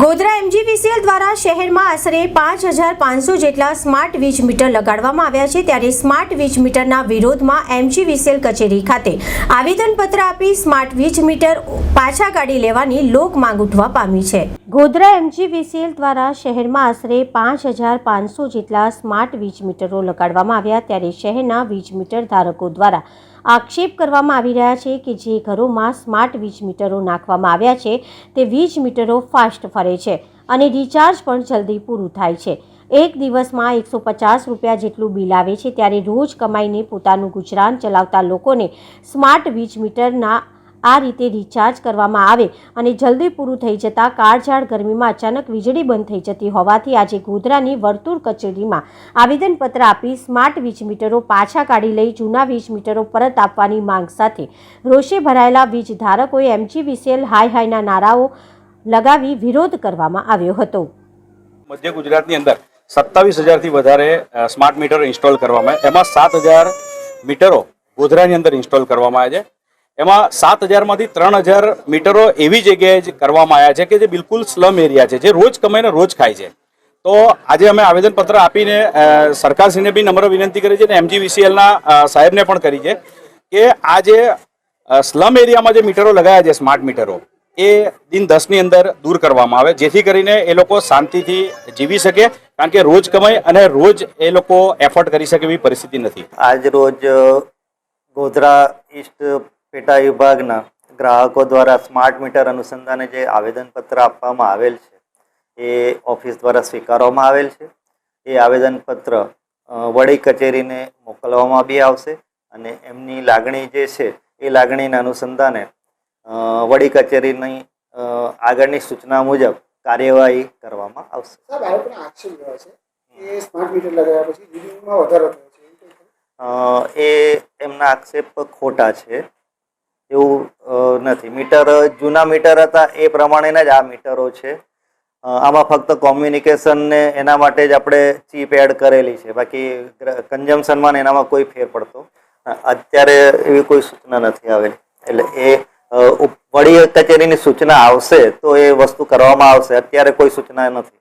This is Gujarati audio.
ગોધરા એમજીવીસીએલ દ્વારા શહેરમાં આશરે પાંચ હજાર પાંચસો જેટલા સ્માર્ટ વીજ મીટર લગાડવામાં આવ્યા છે. ત્યારે સ્માર્ટ વીજ મીટરના વિરોધમાં એમજીવીસીએલ કચેરી ખાતે આવેદનપત્ર આપી સ્માર્ટ વીજ મીટર પાછા કાઢી લેવાની લોક માંગ ઉઠવા પામી છે. ગોધરા એમજીવીસીએલ દ્વારા શહેરમાં આશરે પાંચ હજાર પાંચસો જેટલા સ્માર્ટ વીજ મીટરો લગાડવામાં આવ્યા. ત્યારે શહેરના વીજ મીટર ધારકો દ્વારા આક્ષેપ કરવામાં આવી રહ્યા છે કે જે ઘરોમાં સ્માર્ટ વીજ મીટરો નાખવામાં આવ્યા છે, તે વીજ મીટરો ફાસ્ટ ફરે છે અને રિચાર્જ પણ જલ્દી પૂરું થાય છે. એક દિવસમાં એકસો પચાસ રૂપિયા જેટલું બિલ આવે છે, ત્યારે રોજ કમાઈને પોતાનું ગુજરાન ચલાવતા લોકોને સ્માર્ટ વીજ મીટરના આ રીતે રિચાર્જ કરવામાં આવે અને જલ્દી પૂરું થઈ જતાં કાળઝાળ ગરમીમાં અચાનક વીજળી બંધ થઈ જતી હોવાથી આજે ગોધરાની વર્તુળ કચેરીમાં આવેદનપત્ર આપી સ્માર્ટ વીજ મીટરો પાછા કાઢી લઈ જૂના વીજ મીટરો પરત આપવાની માંગ સાથે રોષે ભરાયેલા વીજ ધારકોએ એમજીવીસીએલ હાઈ હાઈના નારાઓ લગાવી વિરોધ કરવામાં આવ્યો હતો. મધ્ય ગુજરાતની અંદર સત્તાવીસ હજારથી વધારે સ્માર્ટ મીટર ઇન્સ્ટોલ કરવામાં એમાં સાત હજાર મીટરો ગોધરાની અંદર ઇન્સ્ટોલ કરવામાં આવે છે. એમાં સાત હજારમાંથી ત્રણ હજાર મીટરો એવી જગ્યાએ જ કરવામાં આવ્યા છે કે જે બિલકુલ સ્લમ એરિયા છે, જે રોજ કમાઈને રોજ ખાય છે. તો આજે અમે આવેદનપત્ર આપીને સરકારશ્રીને બી નમ્ર વિનંતી કરી છે અને એમજીવીસીએલના સાહેબને પણ કરી છે કે આ જે સ્લમ એરિયામાં જે મીટરો લગાવ્યા છે, સ્માર્ટ મીટરો, એ દિન દસની અંદર દૂર કરવામાં આવે. જેથી કરીને એ લોકો શાંતિથી જીવી શકે, કારણ કે રોજ કમાય અને રોજ એ લોકો એફર્ટ કરી શકે એવી પરિસ્થિતિ નથી. આજ રોજ ગોધરા ઈસ્ટ પેટા વિભાગના ગ્રાહકો દ્વારા સ્માર્ટ મીટર અનુસંધાને જે આવેદનપત્ર આપવામાં આવેલ છે એ ઓફિસ દ્વારા સ્વીકારવામાં આવેલ છે. એ આવેદનપત્ર વડી કચેરીને મોકલવામાં બી આવશે અને એમની લાગણી જે છે એ લાગણીના અનુસંધાને વડી કચેરીની આગળની સૂચના મુજબ કાર્યવાહી કરવામાં આવશે. સાહેબ આ આક્ષેપ એવા છે કે સ્માર્ટ મીટર લગાવ્યા પછી રીડિંગમાં વધારો થયો છે એવું કંઈ ખરું? અ, એ એમના આક્ષેપ ખોટા છે. એવું નથી. મીટર, જૂના મીટર હતા એ પ્રમાણેના જ આ મીટરો છે. આમાં ફક્ત કોમ્યુનિકેશનને એના માટે જ આપણે ચીપ એડ કરેલી છે. બાકી કન્ઝમ્પશનમાં એનામાં કોઈ ફેર પડતો અત્યારે એવી કોઈ સૂચના નથી આવેલી. એટલે એ વડી કચેરીની સૂચના આવશે તો એ વસ્તુ કરવામાં આવશે. અત્યારે કોઈ સૂચના નથી.